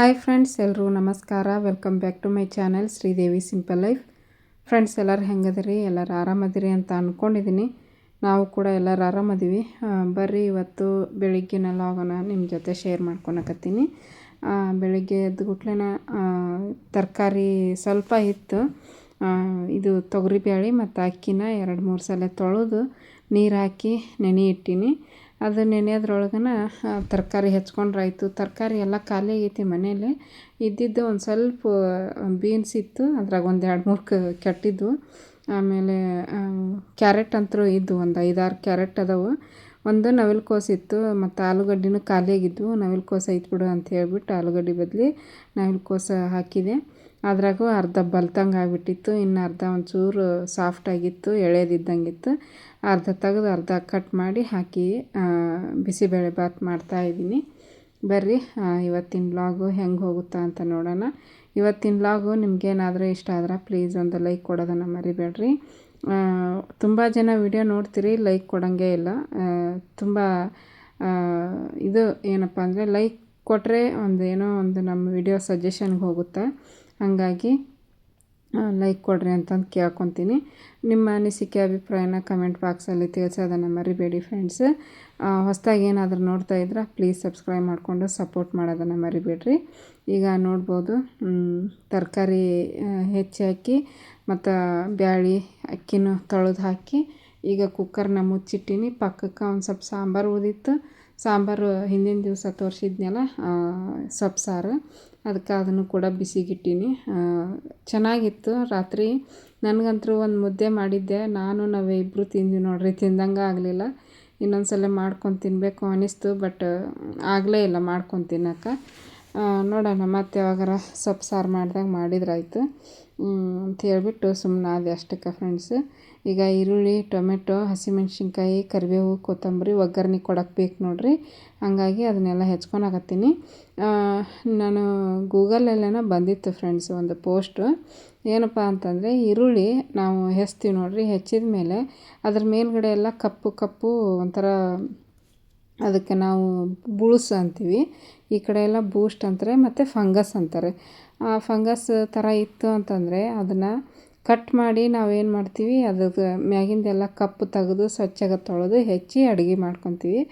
Hi friends ಎಲ್ಲರೂ ನಮಸ್ಕಾರ. Welcome back to my channel Sridevi simple life. Friends, ಎಲ್ಲರೂ ಹೆಂಗದಿರಿ? ಎಲ್ಲರೂ ಆರಾಮದಿರಿ ಅಂತ ಅಂದ್ಕೊಂಡಿದ್ದೀನಿ ನಾವು ಕೂಡ ಎಲ್ಲರೂ ಆರಾಮದೀವಿ. ಬರ್ರಿ, ಇವತ್ತು ಬೆಳಿಗ್ಗಿನ ಲಾಗನ ನಿಮ್ಮ ಜೊತೆ ಶೇರ್ ಮಾಡ್ಕೊಳಕತ್ತೀನಿ ಬೆಳಿಗ್ಗೆ ಎದ್ದು ಗುಟ್ಲೆನ ತರಕಾರಿ ಸ್ವಲ್ಪ ಇತ್ತು. ಇದು ತೊಗರಿಬೇಳೆ ಮತ್ತು ಅಕ್ಕಿನ ಎರಡು ಮೂರು ಸಲ ತೊಳೆದು ನೀರು ಹಾಕಿ ನೆನೆ ಇಟ್ಟೀನಿ. ಅದು ನೆನೆಯೋದ್ರೊಳಗನ ತರಕಾರಿ ಹೆಚ್ಕೊಂಡ್ರಾಯ್ತು ತರಕಾರಿ ಎಲ್ಲ ಖಾಲಿ ಆಗೈತಿ ಮನೇಲಿ. ಇದ್ದಿದ್ದು ಒಂದು ಸ್ವಲ್ಪ ಬೀನ್ಸ್ ಇತ್ತು. ಅದ್ರಾಗ ಒಂದು ಎರಡು ಮೂರು ಕ ಕೆಟ್ಟಿದ್ವು ಆಮೇಲೆ ಕ್ಯಾರೆಟ್ ಅಂತೂ ಇದ್ದು ಒಂದು ಐದಾರು ಕ್ಯಾರೆಟ್ ಅದಾವು. ಒಂದು ನವಿಲುಕೋಸು ಇತ್ತು. ಮತ್ತು ಆಲೂಗಡ್ಡೆನೂ ಖಾಲಿಯಾಗಿದ್ವು ನವಿಲುಕೋಸು ಐತ್ ಬಿಡು ಅಂತ ಹೇಳ್ಬಿಟ್ಟು ಆಲೂಗಡ್ಡೆ ಬದಲಿ ನವಿಲುಕೋಸು ಹಾಕಿದೆ. ಅದ್ರಾಗೂ ಅರ್ಧ ಬಲ್ತಂಗೆ ಆಗಿಬಿಟ್ಟಿತ್ತು. ಇನ್ನು ಅರ್ಧ ಒಂಚೂರು ಸಾಫ್ಟಾಗಿತ್ತು ಎಳೆದಿದ್ದಂಗಿತ್ತು ಅರ್ಧ ತೆಗೆದು ಅರ್ಧ ಕಟ್ ಮಾಡಿ ಹಾಕಿ ಬಿಸಿಬೇಳೆ ಬಾತ್ ಮಾಡ್ತಾಯಿದ್ದೀನಿ ಬರ್ರಿ ಇವತ್ತಿನ ಬ್ಲಾಗು ಹೆಂಗೆ ಹೋಗುತ್ತಾ ಅಂತ ನೋಡೋಣ. ಇವತ್ತಿನ ಬ್ಲಾಗು ನಿಮಗೇನಾದರೂ ಇಷ್ಟ ಆದ್ರೆ ಪ್ಲೀಸ್ ಒಂದು ಲೈಕ್ ಕೊಡೋದನ್ನು ಮರಿಬೇಡ್ರಿ. ತುಂಬ ಜನ ವಿಡಿಯೋ ನೋಡ್ತೀರಿ ಲೈಕ್ ಕೊಡೋಂಗೆ ಇಲ್ಲ. ತುಂಬ ಇದು ಏನಪ್ಪ ಅಂದರೆ ಲೈಕ್ ಕೊಟ್ಟರೆ ಒಂದು ಏನೋ ಒಂದು ನಮ್ಮ ವಿಡಿಯೋ ಸಜೆಷನ್ಗೆ ಹೋಗುತ್ತೆ? ಹಾಗಾಗಿ ಲೈಕ್ ಕೊಡ್ರಿ ಅಂತಂದು ಕೇಳ್ಕೊತೀನಿ. ನಿಮ್ಮ ಅನಿಸಿಕೆ, ಅಭಿಪ್ರಾಯನ ಕಮೆಂಟ್ ಬಾಕ್ಸಲ್ಲಿ ತಿಳಿಸೋದನ್ನು ಮರಿಬೇಡಿ ಫ್ರೆಂಡ್ಸ್ ಹೊಸ್ದಾಗಿ ಏನಾದರೂ ನೋಡ್ತಾ ಇದ್ರೆ ಪ್ಲೀಸ್ ಸಬ್ಸ್ಕ್ರೈಬ್ ಮಾಡಿಕೊಂಡು ಸಪೋರ್ಟ್ ಮಾಡೋದನ್ನು ಮರಿಬೇಡ್ರಿ. ಈಗ ನೋಡ್ಬೋದು ತರಕಾರಿ ಹೆಚ್ಚಿ ಹಾಕಿ, ಮತ್ತು ಬ್ಯಾಳಿ ಅಕ್ಕಿನೂ ತೊಳೆದು ಹಾಕಿ, ಈಗ ಕುಕ್ಕರ್ನ ಮುಚ್ಚಿಟ್ಟಿನಿ. ಪಕ್ಕಕ್ಕೆ ಒಂದು ಸ್ವಲ್ಪ ಸಾಂಬಾರು ಉದಿತ್ತು. ಸಾಂಬಾರು ಹಿಂದಿನ ದಿವಸ ತೋರಿಸಿದ್ನಲ್ಲ ಸೊಪ್ಪು ಸಾರು. ಅದಕ್ಕೆ ಅದನ್ನು ಕೂಡ ಬಿಸಿಗಿಟ್ಟೀನಿ. ಚೆನ್ನಾಗಿತ್ತು ರಾತ್ರಿ. ನನಗಂತೂ ಒಂದು ಮುದ್ದೆ ಮಾಡಿದ್ದೆ. ನಾನು, ನಾವೇ ಇಬ್ಬರು ತಿಂದ್ವಿ ನೋಡ್ರಿ. ತಿಂದಂಗೆ ಆಗಲಿಲ್ಲ. ಇನ್ನೊಂದು ಸಲ ಮಾಡ್ಕೊಂಡು ತಿನ್ನಬೇಕು ಅನಿಸ್ತು, ಬಟ್, ಆಗಲೇ ಇಲ್ಲ ಮಾಡ್ಕೊಂಡು ತಿನ್ನೋಕೆ. ನೋಡೋಣ, ಮತ್ತು ಯಾವಾಗಾರ ಸೊಪ್ಪು ಸಾರು ಮಾಡಿದಾಗ ಮಾಡಿದ್ರಾಯ್ತು. ಅಂತ ಹೇಳ್ಬಿಟ್ಟು ಸುಮ್ಮನೆ ಆದೆ ಅಷ್ಟಕ್ಕೆ ಫ್ರೆಂಡ್ಸ್ ಈಗ ಈರುಳ್ಳಿ, ಟೊಮೆಟೊ, ಹಸಿಮೆಣ್ಸಿನ್ಕಾಯಿ, ಕರಿಬೇವು, ಕೊತ್ತಂಬರಿ, ಒಗ್ಗರ್ಣೆ ಕೊಡಕ್ಕೆ ಬೇಕು ನೋಡಿರಿ. ಹಂಗಾಗಿ ಅದನ್ನೆಲ್ಲ ಹೆಚ್ಕೊಳಕತ್ತೀನಿ ನಾನು ಗೂಗಲಲ್ಲೇನೋ ಬಂದಿತ್ತು ಫ್ರೆಂಡ್ಸ್ ಒಂದು ಪೋಸ್ಟು. ಏನಪ್ಪ ಅಂತಂದರೆ ಈರುಳ್ಳಿ ನಾವು ಹೆಚ್ತೀವಿ ನೋಡಿರಿ ಹೆಚ್ಚಿದ ಮೇಲೆ. ಅದ್ರ ಮೇಲ್ಗಡೆ ಎಲ್ಲ ಕಪ್ಪು ಕಪ್ಪು ಒಂಥರ ಅದಕ್ಕೆ ನಾವು ಬುಳುಸು ಅಂತೀವಿ. ಈ ಕಡೆ ಎಲ್ಲ ಬೂಸ್ಟ್ ಅಂತಾರೆ ಮತ್ತು ಫಂಗಸ್ ಅಂತಾರೆ. ಆ ಫಂಗಸ್ ಥರ ಇತ್ತು ಅಂತಂದರೆ ಅದನ್ನು ಕಟ್ ಮಾಡಿ ನಾವೇನು ಮಾಡ್ತೀವಿ ಅದ್ರದ್ದು ಮ್ಯಾಗಿಂದೆಲ್ಲ ಕಪ್ಪು ತೆಗೆದು ಸ್ವಚ್ಛಗೆ ತೊಳೆದು ಹೆಚ್ಚಿ ಅಡುಗೆ ಮಾಡ್ಕೊತೀವಿ.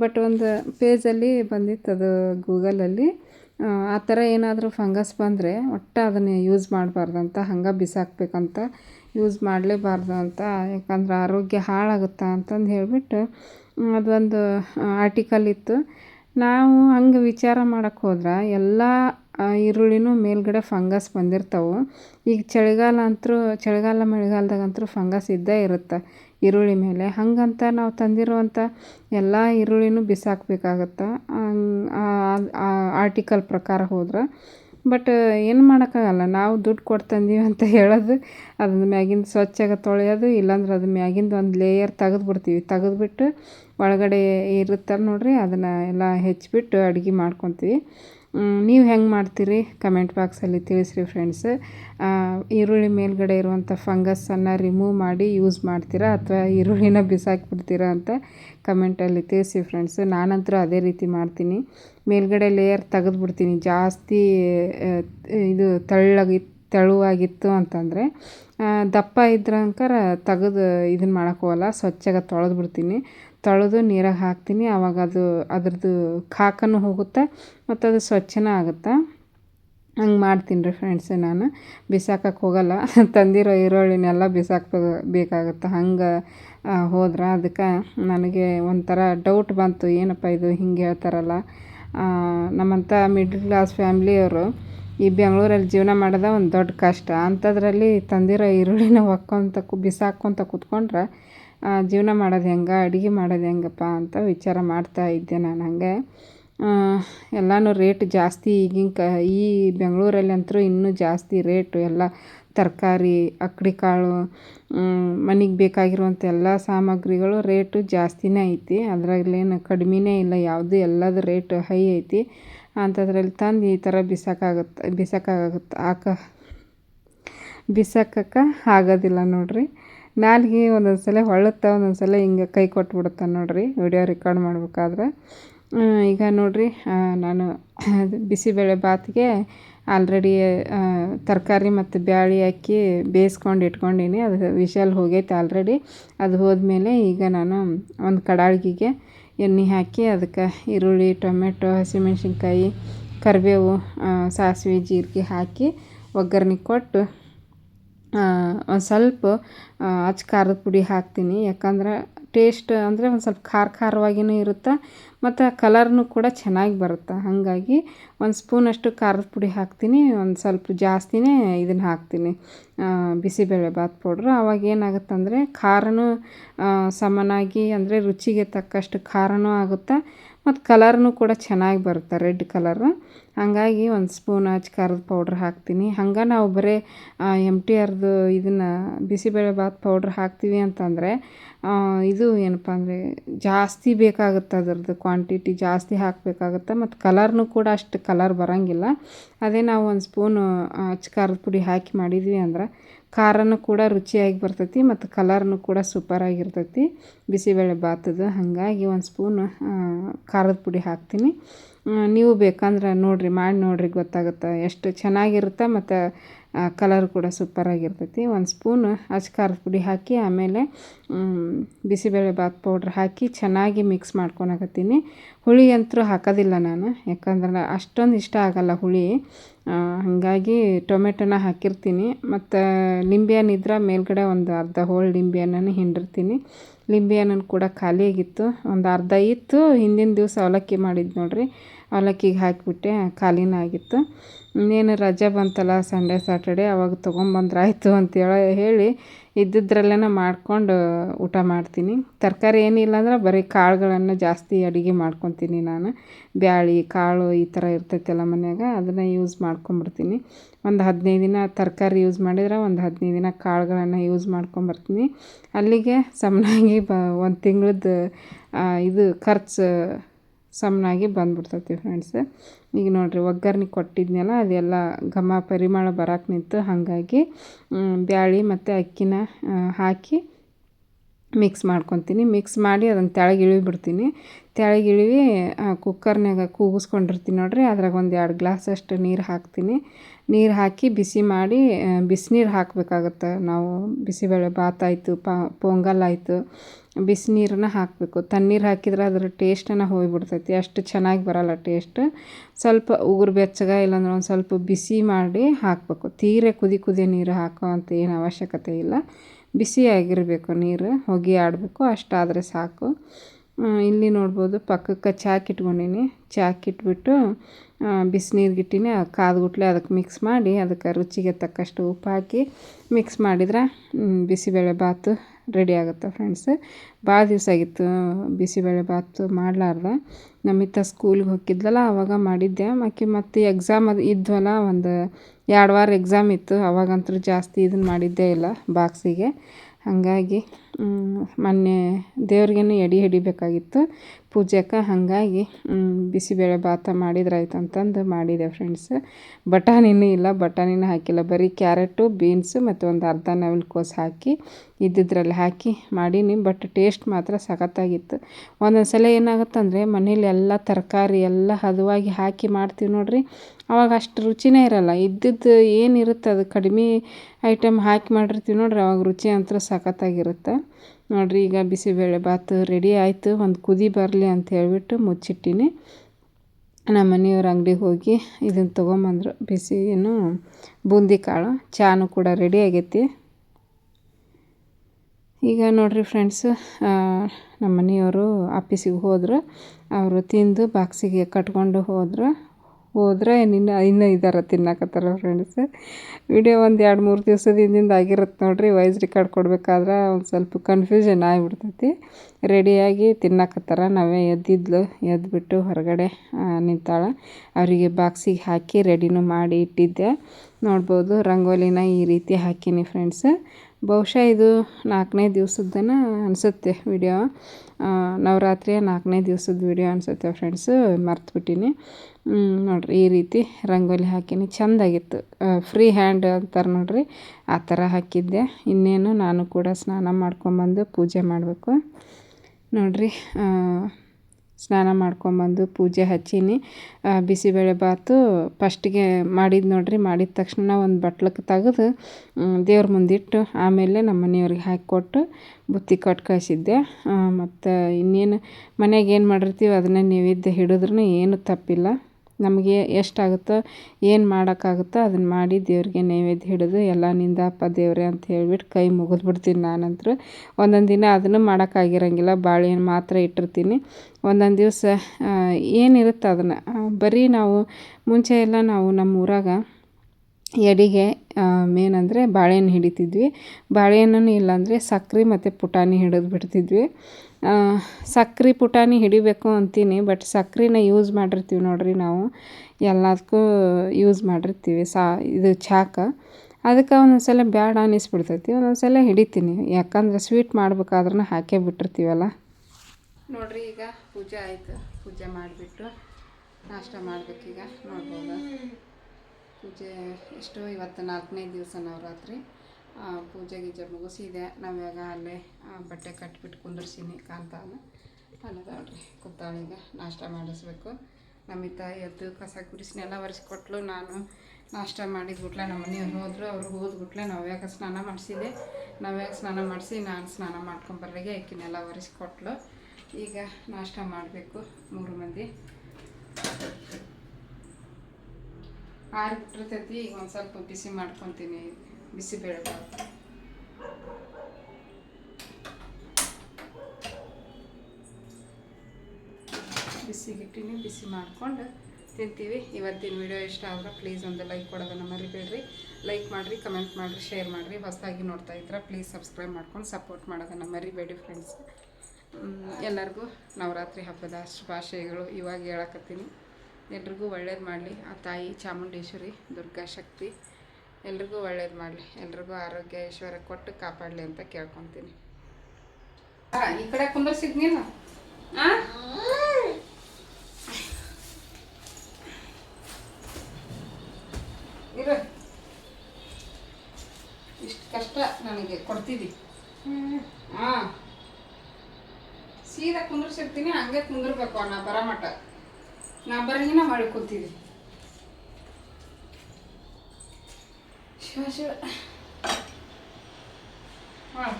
ಬಟ್ ಒಂದು ಪೇಜಲ್ಲಿ ಬಂದಿತ್ತು ಅದು ಗೂಗಲಲ್ಲಿ. ಆ, ಥರ ಏನಾದರೂ ಫಂಗಸ್ ಬಂದರೆ ಒಟ್ಟು ಅದನ್ನು ಯೂಸ್ ಮಾಡಬಾರ್ದಂತ ಹಂಗೆ ಬಿಸಾಕ್ಬೇಕಂತ ಯೂಸ್ ಮಾಡಲೇಬಾರ್ದು ಅಂತ ಯಾಕಂದ್ರೆ ಆರೋಗ್ಯ ಹಾಳಾಗುತ್ತಾ ಅಂತಂದು ಹೇಳಿಬಿಟ್ಟು ಅದೊಂದು ಆರ್ಟಿಕಲ್ ಇತ್ತು. ನಾವು ಹಂಗೆ ವಿಚಾರ ಮಾಡೋಕ್ಕೆ ಹೋದ್ರೆ ಎಲ್ಲ ಈರುಳ್ಳಿನೂ ಮೇಲ್ಗಡೆ ಫಂಗಸ್ ಬಂದಿರ್ತವೆ. ಈಗ ಚಳಿಗಾಲ ಅಂತೂ, ಚಳಿಗಾಲ ಮಳೆಗಾಲದಾಗಂತೂ ಫಂಗಸ್ ಇದ್ದೇ ಇರುತ್ತೆ ಈರುಳ್ಳಿ ಮೇಲೆ. ಹಾಗಂತ ನಾವು ತಂದಿರುವಂಥ ಎಲ್ಲ ಈರುಳ್ಳಿನೂ ಬಿಸಾಕ್ಬೇಕಾಗತ್ತೆ. ಆರ್ಟಿಕಲ್ ಪ್ರಕಾರ ಹೋದ್ರೆ. ಬಟ್ ಏನು ಮಾಡೋಕ್ಕಾಗಲ್ಲ, ನಾವು ದುಡ್ಡು ಕೊಟ್ಟು ತಂದೀವಿ ಅಂತ ಹೇಳೋದು ಅದನ್ನ ಮ್ಯಾಗಿಂದು ಸ್ವಚ್ಛಗೆ ತೊಳೆಯೋದು, ಇಲ್ಲಾಂದ್ರೆ ಅದು ಮ್ಯಾಗಿಂದು ಒಂದು ಲೇಯರ್ ತೆಗೆದು ಬಿಡ್ತೀವಿ ತೆಗೆದ್ಬಿಟ್ಟು ಒಳಗಡೆ ಇರುತ್ತಲ್ಲ ನೋಡಿರಿ, ಅದನ್ನು ಎಲ್ಲ ಹೆಚ್ಚಿಬಿಟ್ಟು ಅಡುಗೆ ಮಾಡ್ಕೊತೀವಿ. ನೀವು ಹೆಂಗೆ ಮಾಡ್ತೀರಿ? ಕಮೆಂಟ್ ಬಾಕ್ಸಲ್ಲಿ ತಿಳಿಸ್ರಿ ಫ್ರೆಂಡ್ಸ್ ಈರುಳ್ಳಿ ಮೇಲ್ಗಡೆ ಇರುವಂಥ ಫಂಗಸನ್ನು ರಿಮೂವ್ ಮಾಡಿ ಯೂಸ್ ಮಾಡ್ತೀರಾ ಅಥವಾ ಈರುಳ್ಳಿನ ಬಿಸಾಕಿಬಿಡ್ತೀರಾ ಅಂತ ಕಮೆಂಟಲ್ಲಿ ತಿಳಿಸಿ ಫ್ರೆಂಡ್ಸ್ ನಾನಂತರೂ ಅದೇ ರೀತಿ ಮಾಡ್ತೀನಿ. ಮೇಲ್ಗಡೆ ಲೇಯರ್ ತೆಗೆದ್ಬಿಡ್ತೀನಿ. ಜಾಸ್ತಿ ಇದು ತಳ್ಳಾಗಿ, ತೆಳುವಾಗಿತ್ತು ಅಂತಂದರೆ ದಪ್ಪ ಇದ್ರಂಕರ ತೆಗೆದು ಇದನ್ನ ಮಾಡೋಕ್ಕೋಗಲ್ಲ ಸ್ವಚ್ಛಗೆ ತೊಳೆದು ಬಿಡ್ತೀನಿ ತೊಳೆದು ನೀರಾಗೆ ಹಾಕ್ತೀನಿ. ಆವಾಗ ಅದು ಅದ್ರದ್ದು ಖಾಕನೂ ಹೋಗುತ್ತೆ ಮತ್ತು ಅದು ಸ್ವಚ್ಛನೂ ಆಗುತ್ತೆ. ಹಂಗೆ ಮಾಡ್ತೀನಿ ರೀ ಫ್ರೆಂಡ್ಸ್ ನಾನು. ಬಿಸಾಕಕ್ಕೆ ಹೋಗಲ್ಲ. ತಂದಿರೋ ಈರುಳ್ಳಿನೆಲ್ಲ ಬಿಸಾಕ ಬೇಕಾಗುತ್ತೆ. ಹಂಗೆ ಹೋದ್ರೆ ಅದಕ್ಕೆ ನನಗೆ ಒಂಥರ ಡೌಟ್ ಬಂತು. ಏನಪ್ಪ ಇದು? ಹಿಂಗೆ ಹೇಳ್ತಾರಲ್ಲ. ನಮ್ಮಂಥ ಮಿಡ್ಲ್ ಕ್ಲಾಸ್ ಫ್ಯಾಮ್ಲಿಯವರು ಈ ಬೆಂಗಳೂರಲ್ಲಿ ಜೀವನ ಮಾಡೋದ ಒಂದು ದೊಡ್ಡ ಕಷ್ಟ. ಅಂಥದ್ರಲ್ಲಿ ತಂದಿರೋ ಈರುಳ್ಳಿನ ಒಕ್ಕೊಂತ ಕು ಬಿಸಾಕ್ಕೊಂತ ಕೂತ್ಕೊಂಡ್ರೆ ಜೀವನ ಮಾಡೋದು ಹೆಂಗೆ? ಅಡುಗೆ ಮಾಡೋದು ಹೆಂಗಪ್ಪ ಅಂತ ವಿಚಾರ ಮಾಡ್ತಾ ಇದ್ದೆ ನಾನು ಹಂಗೆ. ಎಲ್ಲನೂ ರೇಟ್ ಜಾಸ್ತಿ ಈಗಿನ ಕ, ಈ ಬೆಂಗಳೂರಲ್ಲಿ ಅಂತೂ ಇನ್ನೂ ಜಾಸ್ತಿ ರೇಟು ಎಲ್ಲ ತರಕಾರಿ ಅಕ್ಕಡಿ ಕಾಳು ಮನೆಗೆ ಬೇಕಾಗಿರುವಂಥ ಎಲ್ಲ ಸಾಮಗ್ರಿಗಳು ರೇಟು ಜಾಸ್ತಿನೇ ಐತಿ. ಅದರಲ್ಲೇನು ಕಡಿಮೆನೇ ಇಲ್ಲ, ಯಾವುದು ಎಲ್ಲದು ರೇಟ್ ಹೈ ಐತಿ. ಅಂಥದ್ರಲ್ಲಿ ತಂದು ಈ ಥರ ಬಿಸಾಕಾಗುತ್ತೆ ಬಿಸಾಕಾಗುತ್ತೆ ಹಾಕ ಬಿಸಾಕಕ್ಕೆ ಆಗೋದಿಲ್ಲ ನೋಡ್ರಿ. ನಾಲ್ಗೆ ಒಂದೊಂದು ಸಲ ಹೊಳುತ್ತೆ ಒಂದೊಂದು ಸಲ ಹಿಂಗೆ ಕೈ ಕೊಟ್ಬಿಡುತ್ತೆ ನೋಡಿರಿ. ವಿಡಿಯೋ ರೆಕಾರ್ಡ್ ಮಾಡಬೇಕಾದ್ರೆ. ಈಗ ನೋಡಿರಿ ನಾನು ಬಿಸಿಬೇಳೆ ಬಾತ್ಗೆ ಆಲ್ರೆಡಿ ತರಕಾರಿ ಮತ್ತು ಬ್ಯಾಳಿ ಹಾಕಿ ಬೇಯಿಸ್ಕೊಂಡು ಇಟ್ಕೊಂಡೀನಿ. ಅದು ವಿಶಲ್ ಹೋಗೈತೆ ಆಲ್ರೆಡಿ. ಅದು ಹೋದ್ಮೇಲೆ ಈಗ ನಾನು ಒಂದು ಕಡಾಳ್ಗಿಗೆ ಎಣ್ಣೆ ಹಾಕಿ ಅದಕ್ಕೆ ಈರುಳ್ಳಿ, ಟೊಮೆಟೊ, ಹಸಿಮೆಣ್ಸಿನ್ಕಾಯಿ, ಕರಿಬೇವು ಸಾಸಿವೆ, ಜೀರಿಗೆ ಹಾಕಿ ಒಗ್ಗರ್ಣೆ ಕೊಟ್ಟು ಒಂದು ಸ್ವಲ್ಪ ಅಚ್ಚ ಖಾರದ ಪುಡಿ ಹಾಕ್ತೀನಿ. ಯಾಕಂದ್ರೆ ಟೇಸ್ಟ್ ಅಂದರೆ ಒಂದು ಸ್ವಲ್ಪ ಖಾರ ಖಾರವಾಗಿಯೂ ಇರುತ್ತೆ, ಮತ್ತು ಕಲರ್ನು ಕೂಡ ಚೆನ್ನಾಗಿ ಬರುತ್ತೆ. ಹಾಗಾಗಿ ಒಂದು ಸ್ಪೂನಷ್ಟು ಖಾರದ ಪುಡಿ ಹಾಕ್ತೀನಿ. ಒಂದು ಸ್ವಲ್ಪ ಜಾಸ್ತಿನೇ ಇದನ್ನು ಹಾಕ್ತೀನಿ. ಬಿಸಿಬೇಳೆ ಬಾತ್ ಪೌಡ್ರು ಆವಾಗ ಏನಾಗುತ್ತಂದರೆ ಖಾರನೂ ಸಮನಾಗಿ ಅಂದರೆ ರುಚಿಗೆ ತಕ್ಕಷ್ಟು ಖಾರನೂ ಆಗುತ್ತೆ, ಮತ್ತು ಕಲರ್ನು ಕೂಡ ಚೆನ್ನಾಗಿ ಬರುತ್ತೆ. ರೆಡ್ ಕಲರು ಹಾಗಾಗಿ ಒಂದು ಸ್ಪೂನ್ ಅಚ್ಚ ಖಾರದ ಪೌಡ್ರ್ ಹಾಕ್ತೀನಿ. ಹಂಗೆ ನಾವು ಬರೀ ಎಂ ಟಿ ಆರ್ದು ಇದನ್ನು ಬಿಸಿಬೇಳೆ ಬಾತ್ ಪೌಡ್ರ್ ಹಾಕ್ತೀವಿ ಅಂತಂದರೆ ಇದು ಏನಪ್ಪ ಅಂದರೆ ಜಾಸ್ತಿ ಬೇಕಾಗುತ್ತೆ ಅದರದ್ದು ಕ್ವಾಂಟಿಟಿ ಜಾಸ್ತಿ ಹಾಕಬೇಕಾಗುತ್ತೆ ಮತ್ತು ಕಲರ್ನು ಕೂಡ ಅಷ್ಟು ಕಲರ್ ಬರೋಂಗಿಲ್ಲ. ಅದೇ ನಾವು ಒಂದು ಸ್ಪೂನು ಅಚ್ಚ ಖಾರದ ಪುಡಿ ಹಾಕಿ ಮಾಡಿದ್ವಿ ಅಂದ್ರೆ ಖಾರನೂ ಕೂಡ ರುಚಿಯಾಗಿ ಬರ್ತೈತಿ ಮತ್ತು ಕಲರ್ನು ಕೂಡ ಸೂಪರಾಗಿರ್ತೈತಿ ಬಿಸಿಬೇಳೆ ಬಾತದು ಹಾಗಾಗಿ ಒಂದು ಸ್ಪೂನು ಖಾರದ ಪುಡಿ ಹಾಕ್ತೀನಿ. ನೀವು ಬೇಕಂದ್ರೆ ನೋಡಿರಿ, ಮಾಡಿ ನೋಡಿರಿ ಗೊತ್ತಾಗುತ್ತೆ ಎಷ್ಟು ಚೆನ್ನಾಗಿರುತ್ತೆ ಮತ್ತು ಕಲರ್ ಕೂಡ ಸೂಪರಾಗಿರ್ತೈತಿ ಒಂದು ಸ್ಪೂನು ಅಚ್ಚ ಖಾರದ ಪುಡಿ ಹಾಕಿ, ಆಮೇಲೆ ಬಿಸಿಬೇಳೆ ಬಾತ್ ಪೌಡ್ರ್ ಹಾಕಿ ಚೆನ್ನಾಗಿ ಮಿಕ್ಸ್ ಮಾಡ್ಕೊಳಕತ್ತೀನಿ. ಹುಳಿ ಅಂತೂ ಹಾಕೋದಿಲ್ಲ ನಾನು, ಯಾಕಂದ್ರೆ ಅಷ್ಟೊಂದು ಇಷ್ಟ ಆಗಲ್ಲ ಹುಳಿ. ಹಾಗಾಗಿ ಟೊಮೆಟೊನ ಹಾಕಿರ್ತೀನಿ. ಮತ್ತು ನಿಂಬೆ ಹಣ್ಣಿದ್ರೆ ಮೇಲ್ಗಡೆ ಒಂದು ಅರ್ಧ ಹೋಳು ಲಿಂಬೆ ಹಣ್ಣನ್ನು ಹಿಂಡಿರ್ತೀನಿ. ಲಿಂಬೆ ಹಣ್ಣನ್ನು ಕೂಡ ಖಾಲಿಯಾಗಿತ್ತು. ಒಂದು ಅರ್ಧ ಇತ್ತು. ಹಿಂದಿನ ದಿವಸ ಅವಲಕ್ಕಿ ಮಾಡಿದ್ದು ನೋಡಿರಿ. ಅವಲಕ್ಕಿಗೆ ಹಾಕಿಬಿಟ್ಟೆ, ಖಾಲಿನೇ ಆಗಿತ್ತು. ಇನ್ನೇನು ರಜೆ ಬಂತಲ್ಲ ಸಂಡೇ ಸಾಟರ್ಡೆ ಅವಾಗ ತೊಗೊಂಬಂದ್ರಾಯ್ತು ಅಂತೇಳಿ ಹೇಳಿ ಇದ್ದಿದ್ರಲ್ಲೇ ಮಾಡಿಕೊಂಡು ಊಟ ಮಾಡ್ತೀನಿ. ತರಕಾರಿ ಏನಿಲ್ಲ ಅಂದ್ರೆ ಬರೀ ಕಾಳುಗಳನ್ನು ಜಾಸ್ತಿ ಅಡುಗೆ ಮಾಡ್ಕೊತೀನಿ ನಾನು. ಬ್ಯಾಳಿ, ಕಾಳು ಈ ಥರ ಇರ್ತೈತಲ್ಲ ಮನ್ಯಾಗ, ಅದನ್ನು ಯೂಸ್ ಮಾಡ್ಕೊಂಬರ್ತೀನಿ. ಒಂದು ಹದಿನೈದು ದಿನ ತರಕಾರಿ ಯೂಸ್ ಮಾಡಿದ್ರೆ ಒಂದು ಹದಿನೈದು ದಿನ ಕಾಳುಗಳನ್ನು ಯೂಸ್ ಮಾಡ್ಕೊಂಬರ್ತೀನಿ. ಅಲ್ಲಿಗೆ ಸಮನಾಗಿ ಬ, ಒಂದು ತಿಂಗಳದ್ದು ಇದು ಖರ್ಚು ಸಮನಾಗಿ ಬಂದ್ಬಿಡ್ತೈತಿ ಫ್ರೆಂಡ್ಸ್ ಈಗ ನೋಡಿರಿ ಒಗ್ಗರ್ಣೆ ಕೊಟ್ಟಿದ್ನಲ್ಲ, ಅದೆಲ್ಲ ಘಮ ಪರಿಮಳ ಬರಕ್ಕೆ ನಿಂತು ಹಾಗಾಗಿ ಬ್ಯಾಳಿ ಮತ್ತು ಅಕ್ಕಿನ ಹಾಕಿ ಮಿಕ್ಸ್ ಮಾಡ್ಕೊತೀನಿ. ಮಿಕ್ಸ್ ಮಾಡಿ ಅದನ್ನು ತೆಳಗೆ ಇಳಿಬಿಡ್ತೀನಿ ತೆಳಗೆ ಇಳಿವಿ ಕುಕ್ಕರ್ನಾಗ ಕೂಗಿಸ್ಕೊಂಡಿರ್ತೀನಿ ನೋಡಿರಿ. ಅದ್ರಾಗ ಒಂದು ಎರಡು ಗ್ಲಾಸಷ್ಟು ನೀರು ಹಾಕ್ತೀನಿ. ನೀರು ಹಾಕಿ ಬಿಸಿ ಮಾಡಿ ಬಿಸಿನೀರು ಹಾಕಬೇಕಾಗತ್ತೆ. ನಾವು ಬಿಸಿಬೇಳೆ ಭಾತ್ ಆಯಿತು ಪೊಂಗಲ್ ಆಯಿತು ಬಿಸಿನೀರನ್ನ ಹಾಕಬೇಕು. ತಣ್ಣೀರು ಹಾಕಿದ್ರೆ ಅದರ ಟೇಸ್ಟನ್ನು ಹೋಗಿಬಿಡ್ತೈತಿ. ಅಷ್ಟು ಚೆನ್ನಾಗಿ ಬರೋಲ್ಲ ಟೇಸ್ಟ್. ಸ್ವಲ್ಪ ಉಗುರು ಬೆಚ್ಚಗ ಇಲ್ಲಾಂದ್ರೆ ಒಂದು ಸ್ವಲ್ಪ ಬಿಸಿ ಮಾಡಿ ಹಾಕಬೇಕು. ತೀರೆ ಕುದಿ ಕುದಿ ನೀರು ಹಾಕೋ ಅಂತ ಏನು ಅವಶ್ಯಕತೆ ಇಲ್ಲ. ಬಿಸಿಯಾಗಿರಬೇಕು ನೀರು. ಹೊಗೆ ಆಡಬೇಕು. ಅಷ್ಟಾದರೆ ಸಾಕು. ಇಲ್ಲಿ ನೋಡ್ಬೋದು ಪಕ್ಕಕ್ಕೆ ಚಾಕ್ ಇಟ್ಕೊಂಡೀನಿ. ಚಾಕ್ ಇಟ್ಬಿಟ್ಟು ಬಿಸಿನೀರ್ಗಿಟ್ಟಿನಿ ಕಾದ್ಗುಟ್ಲೆ ಅದಕ್ಕೆ ಮಿಕ್ಸ್ ಮಾಡಿ, ಅದಕ್ಕೆ ರುಚಿಗೆ ತಕ್ಕಷ್ಟು ಉಪ್ಪು ಹಾಕಿ ಮಿಕ್ಸ್ ಮಾಡಿದ್ರೆ ಬಿಸಿಬೇಳೆ ಬಾತು ರೆಡಿ ಆಗುತ್ತೆ ಫ್ರೆಂಡ್ಸ್ ಭಾಳ ದಿವಸ ಆಗಿತ್ತು ಬಿಸಿಬೇಳೆ ಬಾತು ಮಾಡಲಾರ್ದ. ನಮ್ಮಿತ್ತ ಸ್ಕೂಲ್ಗೆ ಹೋಗಿದ್ಲಲ್ಲ ಆವಾಗ ಮಾಡಿದ್ದೆ. ಆಕೆ ಮತ್ತು ಎಕ್ಸಾಮ್ ಅದು ಇದ್ವಲ್ಲ, ಒಂದು ಎರಡು ವಾರ ಎಕ್ಸಾಮ್ ಇತ್ತು. ಅವಾಗಂತೂ ಜಾಸ್ತಿ ಇದನ್ನು ಮಾಡಿದ್ದೇ ಇಲ್ಲ ಬಾಕ್ಸಿಗೆ ಹಾಗಾಗಿ ಮೊನ್ನೆ ದೇವ್ರಿಗೇನು ಎಡೆ ಹಿಡಿಬೇಕಾಗಿತ್ತು. ಪೂಜೆಗೆ ಹಾಗಾಗಿ ಬಿಸಿಬೇಳೆ ಭಾತ ಮಾಡಿದ್ರಾಯ್ತು ಅಂತಂದು ಮಾಡಿದೆ ಫ್ರೆಂಡ್ಸ್ ಬಟಾಣಿನೂ ಇಲ್ಲ, ಬಟಾಣಿನೂ ಹಾಕಿಲ್ಲ. ಬರೀ ಕ್ಯಾರೆಟು, ಬೀನ್ಸು ಮತ್ತು ಒಂದು ಅರ್ಧ ಕೋಸು ಹಾಕಿ, ಇದ್ದಿದ್ರಲ್ಲಿ ಹಾಕಿ ಮಾಡೀನಿ. ಬಟ್ ಟೇಸ್ಟ್ ಮಾತ್ರ ಸಖತ್ತಾಗಿತ್ತು. ಒಂದೊಂದು ಸಲ ಏನಾಗುತ್ತಂದರೆ ಮನೇಲಿ ಎಲ್ಲ ತರಕಾರಿ ಎಲ್ಲ ಹದವಾಗಿ ಹಾಕಿ ಮಾಡ್ತೀವಿ ನೋಡಿರಿ, ಅವಾಗ ಅಷ್ಟು ರುಚಿನೇ ಇರಲ್ಲ. ಇದ್ದಿದ್ದು ಏನಿರುತ್ತೆ, ಅದು ಕಡಿಮೆ ಐಟಮ್ ಹಾಕಿ ಮಾಡಿರ್ತೀವಿ ನೋಡಿರಿ, ಅವಾಗ ರುಚಿ ಅಂತೂ ಸಖತ್ತಾಗಿರುತ್ತೆ. ನೋಡಿರಿ, ಈಗ ಬಿಸಿಬೇಳೆ ಭಾತ್ ರೆಡಿ ಆಯಿತು. ಒಂದು ಕುದಿ ಬರಲಿ ಅಂತ ಹೇಳ್ಬಿಟ್ಟು ಮುಚ್ಚಿಟ್ಟಿನಿ. ನಮ್ಮ ಮನೆಯವ್ರ ಅಂಗಡಿಗೆ ಹೋಗಿ ಇದನ್ನು ತೊಗೊಂಬಂದರು. ಬಿಸಿ ಏನು ಬೂಂದಿ ಕಾಳು, ಚಾನು ಕೂಡ ರೆಡಿ ಆಗೈತಿ. ಈಗ ನೋಡಿರಿ ಫ್ರೆಂಡ್ಸು ನಮ್ಮ ಮನೆಯವರು ಆಫೀಸಿಗೆ ಹೋದರು. ಅವರು ತಿಂದು ಬಾಕ್ಸಿಗೆ ಕಟ್ಕೊಂಡು ಹೋದರು. ಹೋದರೆ ನಿನ್ನ ಇನ್ನೂ ಇದ್ದಾರೆ ತಿನ್ನಕತ್ತಾರ ಫ್ರೆಂಡ್ಸ್ ವಿಡಿಯೋ ಒಂದು ಎರಡು ಮೂರು ದಿವ್ಸದ ಹಿಂದಿಂದ ಆಗಿರುತ್ತೆ ನೋಡಿರಿ ವಾಯ್ಸ್ ರೆಕಾರ್ಡ್ ಕೊಡಬೇಕಾದ್ರೆ ಒಂದು ಸ್ವಲ್ಪ ಕನ್ಫ್ಯೂಷನ್ ಆಗಿಬಿಡ್ತೈತಿ. ರೆಡಿಯಾಗಿ ತಿನ್ನಕತ್ತಾರ, ನಾವೇ ಎದ್ದಿದ್ಲು ಎದ್ದುಬಿಟ್ಟು ಹೊರಗಡೆ ನಿಂತಾಳೆ. ಅವರಿಗೆ ಬಾಕ್ಸಿಗೆ ಹಾಕಿ ರೆಡಿನೂ ಮಾಡಿ ಇಟ್ಟಿದ್ದೆ. ನೋಡ್ಬೋದು, ರಂಗೋಲಿನ ಈ ರೀತಿ ಹಾಕೀನಿ ಫ್ರೆಂಡ್ಸ್ ಬಹುಶಃ ಇದು ನಾಲ್ಕನೇ ದಿವಸದ್ದನ ಅನಿಸುತ್ತೆ ವಿಡಿಯೋ ನವರಾತ್ರಿಯ ನಾಲ್ಕನೇ ದಿವಸದ ವಿಡಿಯೋ ಅನಿಸುತ್ತೆ ಫ್ರೆಂಡ್ಸು ಮರ್ತುಬಿಟ್ಟಿನಿ. ನೋಡಿರಿ, ಈ ರೀತಿ ರಂಗೋಲಿ ಹಾಕೀನಿ. ಚೆಂದಾಗಿತ್ತು. ಫ್ರೀ ಹ್ಯಾಂಡ್ ಅಂತಾರೆ ನೋಡಿರಿ, ಆ ಥರ ಹಾಕಿದ್ದೆ. ಇನ್ನೇನು ನಾನು ಕೂಡ ಸ್ನಾನ ಮಾಡ್ಕೊಂಬಂದು ಪೂಜೆ ಮಾಡಬೇಕು. ನೋಡಿರಿ ಸ್ನಾನ ಮಾಡ್ಕೊಂಬಂದು ಪೂಜೆ ಹಚ್ಚೀನಿ. ಬಿಸಿಬೇಳೆ ಬಾತು ಫಸ್ಟಿಗೆ ಮಾಡಿದ್ದು ನೋಡ್ರಿ, ಮಾಡಿದ ತಕ್ಷಣ ಒಂದು ಬಟ್ಲಕ್ಕೆ ತೆಗೆದು ದೇವ್ರ ಮುಂದಿಟ್ಟು ಆಮೇಲೆ ನಮ್ಮ ಮನೆಯವ್ರಿಗೆ ಹಾಕಿಕೊಟ್ಟು ಬುತ್ತಿ ಕೊಟ್ಟು ಕಳಿಸಿದ್ದೆ ಮತ್ತು ಇನ್ನೇನು ಮನೆಯಾಗ ಏನು ಮಾಡಿರ್ತೀವಿ ಅದನ್ನೇ ನೈವೇದ್ಯ ಹಿಡಿದ್ರೂ ಏನೂ ತಪ್ಪಿಲ್ಲ. ನಮಗೆ ಎಷ್ಟಾಗುತ್ತೋ, ಏನು ಮಾಡೋಕ್ಕಾಗುತ್ತೋ ಅದನ್ನು ಮಾಡಿ ದೇವ್ರಿಗೆ ನೈವೇದ್ಯ ಹಿಡಿದು, ಎಲ್ಲ ನಿಂದಪ್ಪ ದೇವರೇ ಅಂತ ಹೇಳ್ಬಿಟ್ಟು ಕೈ ಮುಗಿದ್ಬಿಡ್ತೀನಿ ನಾನಂತೂ ಒಂದೊಂದು ದಿನ ಅದನ್ನು ಮಾಡೋಕ್ಕಾಗಿರಂಗಿಲ್ಲ ಬಾಳೆಹಣ್ಣು ಮಾತ್ರ ಇಟ್ಟಿರ್ತೀನಿ. ಒಂದೊಂದು ದಿವಸ ಏನಿರುತ್ತೆ ಅದನ್ನು ಬರೀ ನಾವು, ಮುಂಚೆ ಎಲ್ಲ ನಾವು ನಮ್ಮ ಊರಾಗ ಎಡಿಗೆ ಮೇನ್ ಅಂದರೆ ಬಾಳೆಹಣ್ಣು ಹಿಡಿತಿದ್ವಿ. ಬಾಳೆಹಣ್ಣು ಇಲ್ಲಾಂದರೆ ಸಕ್ರೆ ಮತ್ತು ಪುಟಾಣಿ ಹಿಡಿದು ಬಿಡ್ತಿದ್ವಿ. ಸಕ್ರೆ ಪುಟಾಣಿ ಹಿಡಿಬೇಕು ಅಂತೀನಿ ಬಟ್ ಸಕ್ರೆನ ಯೂಸ್ ಮಾಡಿರ್ತೀವಿ ನೋಡಿರಿ ನಾವು. ಎಲ್ಲದಕ್ಕೂ ಯೂಸ್ ಮಾಡಿರ್ತೀವಿ ಸಾ, ಇದು ಚಾಕು. ಅದಕ್ಕೆ ಒಂದೊಂದು ಸಲ ಬೇಡ ಅನ್ನಿಸ್ಬಿಡ್ತೈತಿ ಒಂದೊಂದು ಸಲ ಹಿಡಿತೀನಿ. ಯಾಕಂದ್ರೆ ಸ್ವೀಟ್ ಮಾಡ್ಬೇಕಾದ್ರೂ ಹಾಕೇ ಬಿಟ್ಟಿರ್ತೀವಲ್ಲ. ನೋಡಿರಿ ಈಗ ಪೂಜೆ ಆಯಿತು, ಪೂಜೆ ಮಾಡಿಬಿಟ್ಟು ನಾಷ್ಟ ಮಾಡಬೇಕೀಗ, ನೋಡ್ಬೋದು? ಪೂಜೆ ಎಷ್ಟು, ಇವತ್ತು ನಾಲ್ಕನೇ ದಿವಸ ನವರಾತ್ರಿ. ಪೂಜೆ ಗೀಜೆ ಮುಗಿಸಿದೆ. ನಾವ್ಯಾಗ ಅಲ್ಲೇ ಬಟ್ಟೆ ಕಟ್ಬಿಟ್ಟು ಕುಂದರ್ಸೀನಿ ಕಾಂತಾನ. ಅನ್ನೋದಾಳ್ರಿ ಕುತ್ತಾಳಿಗೆ ನಾಷ್ಟ ಮಾಡಿಸ್ಬೇಕು. ತಾಯಿ ಎದ್ದು ಕಸ ಕುಡಿಸಿನೆಲ್ಲ ಒರೆಸ್ಕೊಟ್ಲು. ನಾನು ನಾಷ್ಟ ಗುಟ್ಲೆ ನಮ್ಮ ಮನೆಯವ್ರು ಹೋದ್ರು. ಅವ್ರು ಗುಟ್ಲೆ ನಾವ್ಯಾಗ ಸ್ನಾನ ಮಾಡಿಸಿದೆ. ನಾವ್ಯಾಗ ಸ್ನಾನ ಮಾಡಿಸಿ, ನಾನು ಸ್ನಾನ ಮಾಡ್ಕೊಂಬರ್ರಿಗೆ ಅಕ್ಕಿನೆಲ್ಲ ಒರೆಸ್ಕೊಟ್ಲು. ಈಗ ನಾಷ್ಟ ಮಾಡಬೇಕು ಮೂರು ಮಂದಿ. ಆರಿಬಿಟ್ಟಿರ್ತೈತಿ. ಈಗ ಒಂದು ಸ್ವಲ್ಪ ಬಿಸಿ ಮಾಡ್ಕೊತೀನಿ. ಬಿಸಿಬೇಳೆ ಬಿಸಿ ಬಿಸಿಗಿಟ್ಟಿನಿ ಬಿಸಿ ಮಾಡಿಕೊಂಡು ತಿಂತೀವಿ. ಇವತ್ತಿನ ವಿಡಿಯೋ ಇಷ್ಟ ಆದ್ರೆ ಪ್ಲೀಸ್ ಒಂದು ಲೈಕ್ ಕೊಡೋದನ್ನು ಮರಿಬೇಡ್ರಿ. ಲೈಕ್ ಮಾಡಿರಿ ಕಮೆಂಟ್ ಮಾಡಿರಿ ಶೇರ್ ಮಾಡಿರಿ. ಹೊಸದಾಗಿ ನೋಡ್ತಾ ಇದ್ರೆ ಪ್ಲೀಸ್ ಸಬ್ಸ್ಕ್ರೈಬ್ ಮಾಡ್ಕೊಂಡು ಸಪೋರ್ಟ್ ಮಾಡೋದನ್ನು ಮರಿಬೇಡಿ ಫ್ರೆಂಡ್ಸ್ ಎಲ್ಲರಿಗೂ ನವರಾತ್ರಿ ಹಬ್ಬದ ಶುಭಾಶಯಗಳು. ಇವಾಗ ಹೇಳಕತ್ತೀನಿ. ಎಲ್ರಿಗೂ ಒಳ್ಳೇದು ಮಾಡಲಿ. ಆ ತಾಯಿ ಚಾಮುಂಡೇಶ್ವರಿ, ದುರ್ಗಾ ಶಕ್ತಿ. ಎಲ್ರಿಗೂ ಒಳ್ಳೇದು ಮಾಡಲಿ. ಎಲ್ರಿಗೂ ಆರೋಗ್ಯ, ಐಶ್ವರ್ಯ ಕೊಟ್ಟು ಕಾಪಾಡಲಿ ಅಂತ ಕೇಳ್ಕೊತೀನಿ. ಈ ಕಡೆ ಕುಂದರ್ಸಿದ್ ನೀನು? ಇರು. ಇಷ್ಟು ಕಷ್ಟ ನನಗೆ ಕೊಡ್ತಿದ್ದಿ ಹಾಂ ಸೀದಾ ಕುಂದ್ರಿಸಿರ್ತೀನಿ, ಹಂಗೆ ಕುಂದಿರ್ಬೇಕು ನಾ ಬರೋ ಮಟ್ಟ. ನಾ ಬರಂಗಿನ ಮಾಡಿ ಕೂತಿದ್ದಿ ಶಿವ ಶಿವ ಹಾಂ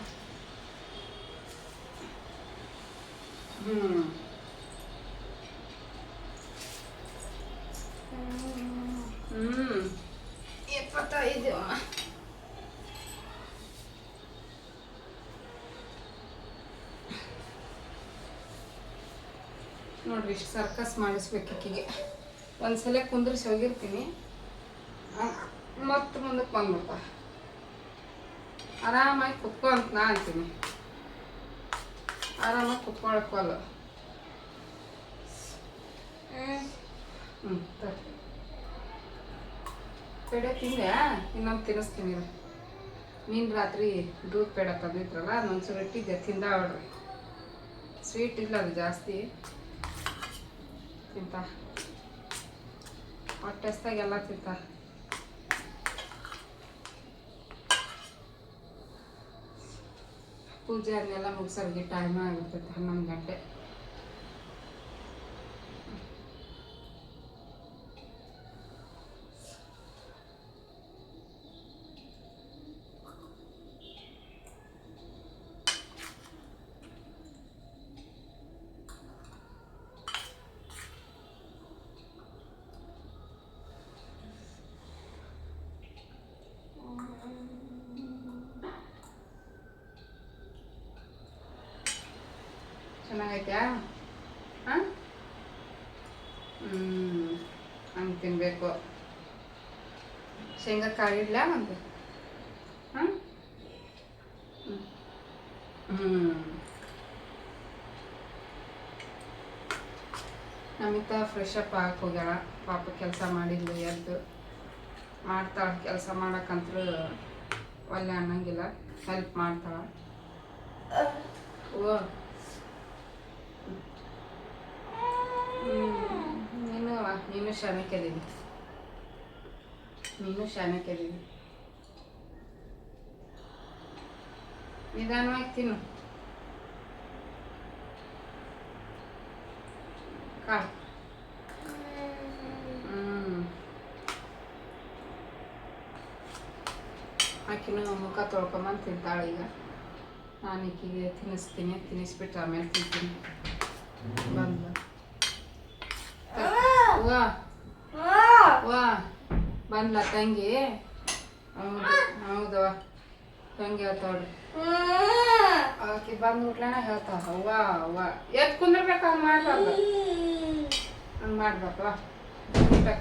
ಹ್ಞೂ ಹ್ಞೂ ಎಪ್ಪತ್ತೈದು ನೋಡ್ರಿ ಇಷ್ಟು ಸರ್ಕಸ್ ಮಾಡಿಸ್ಬೇಕು ಈಕಿಗೆ ಒಂದ್ಸಲ ಕುಂದ್ರಿಸಿ ಹೋಗಿರ್ತೀನಿ. ಮತ್ತೆ ಮುಂದಕ್ಕೆ ಬಂದ್ಬಿಡ್ತ. ಆರಾಮಾಗಿ ಕುತ್ಕೊ ಅಂತ ನಾ ಅಂತೀನಿ ಆರಾಮಾಗಿ ಕುತ್ಕೊಳಕ್ಕಲ್ಲ ಹ್ಞೂ ಪೇಡೆ ತಿಂದೆ ಇನ್ನೊಂದು ತಿನ್ನಿಸ್ತೀನಿ ಮೀನು ರಾತ್ರಿ ದೂದ್ ಪೇಡ ತಂದಿದ್ರಲ್ಲ ಅದೊಂದ್ಸೂರು ಇಟ್ಟಿದ್ದೆ ತಿಂದಾವಡ್ರಿ ಸ್ವೀಟ್ ಇಲ್ಲ ಅದು ಜಾಸ್ತಿ. ತಿಂತ. ಹೊಟ್ಟೆಸ್ತಾಗೆಲ್ಲ ತಿಂತ. ಪೂಜೆ ಅದನ್ನೆಲ್ಲ ಮುಗಿಸೋರಿಗೆ ಟೈಮ್ ಆಗಿರ್ತೈತೆ ಹನ್ನೊಂದು ಗಂಟೆ ಚೆನ್ನಾಗೈತ್ಯಾ ಹಾಂ ಹ್ಞೂ ಹಂಗೆ ತಿನ್ನಬೇಕು ಶೇಂಗಾ ಕಾಳು ಇಡ್ಲ ಒಂದು ಹ್ಞೂ ನಮಿತ ಫ್ರೆಶ್ ಅಪ್ ಆಗಿ ಹೋಗ್ಯಾಳ. ಪಾಪ ಕೆಲಸ ಮಾಡಿದ್ಲು, ಎದ್ದು ಮಾಡ್ತಾಳೆ. ಕೆಲಸ ಮಾಡೋಕ್ಕಂತೂ ಒಳ್ಳೆ ಅನ್ನಂಗಿಲ್ಲ. ಹೆಲ್ಪ್ ಮಾಡ್ತಾಳೆ. ಓ. ನೀನು ನೀನು ಶಾಣಕ್ಯದೀನಿ ನೀನು ಶಾಣಕ್ಯದೀನಿ ನಿಧಾನವಾಗಿ ತಿನ್ನು. ಕಾಳು ಆಕಿನೂ ಮುಖ ತೊಳ್ಕೊಂಬಂದು ತಿಂತಾಳೆ ಈಗ. ನಾನು ಈಕಿಗೆ ತಿನ್ನಿಸ್ತೀನಿ ತಿನ್ನಿಸ್ಬಿಟ್ಟು ಆಮೇಲೆ ತಿಂತೀನಿ. ಬಂದು ವಾ. ವಾ. ಬಂದ್ಲ ತಂಗಿ. ಹೌದು ಹೌದವ ತಂಗಿ ಹೇಳ್ತಾವ್ರಿ ಆಕೆ ಬಂದು ಮುಟ್ಲಣ ಹೇಳ್ತಾವ ಅವ್ವ ಅವ್ವ. ಎತ್ ಕುಂದಿರ್ಬೇಕು ಹಂಗೆ ಮಾಡ್ಬಾರ್ದು? ಹಂಗೆ ಮಾಡ್ಬೇಕು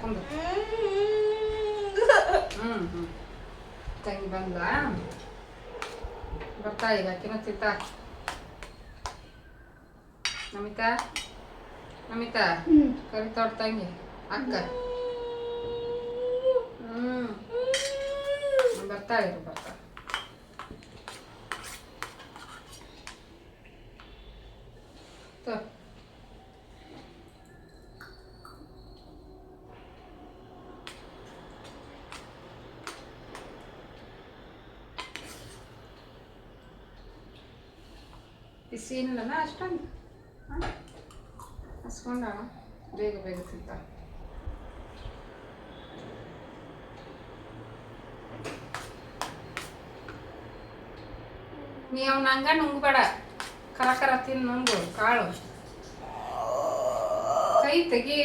ಕುಂದ್ರು. ಹ್ಞೂ ಹ್ಞೂ ತಂಗಿ ಬಂದ ಬರ್ತಾ ಈಗ ಆಕಿನ ತಿಂತ. ನಮಿತಾ? ನಮಿತಾ? ಕರಿತಾವ್ರ ತಂಗಿ. ಅಕ್ಕ? ಬರ್ತಾ ಇರು ಬರ್ತಾ. ಬಿಸಿ ಇಲ್ಲಲ್ಲ ಅಷ್ಟೊಂದು? ಹಸ್ಕೊಂಡ ಬೇಗ ಬೇಗ ತಿಂತ ನೀ ಅವ್ನ ಹಂಗ ನುಂಗ್ಬೇಡ. ಕರ ಕರ ತಿನ್ ನುಂಗು, ಕಾಳು. ಕೈ ತೆಗಿ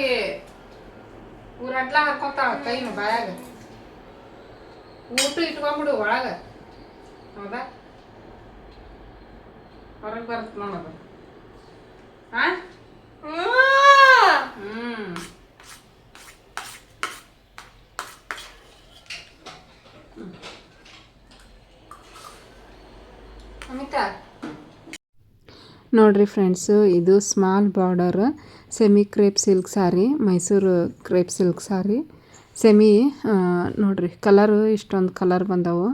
ಊರಡ್ಲ ಹಾಕೋತಾಳ ಕೈನು ಬಾಯಾಗ. ಊಟ ಇಟ್ಕೊಂಬಿಡು ಒಳಗ. ಹೌದಾ? ಹೊರಗೆ ಬರುತ್ತೆ ನೋಡೋದು ಹಾ ನೋಡ್ರಿ ಫ್ರೆಂಡ್ಸು ಇದು small border semi crepe silk sari Mysuru crepe silk sari semi ನೋಡ್ರಿ ಕಲರು ಇಷ್ಟೊಂದು ಕಲರ್ ಬಂದವು.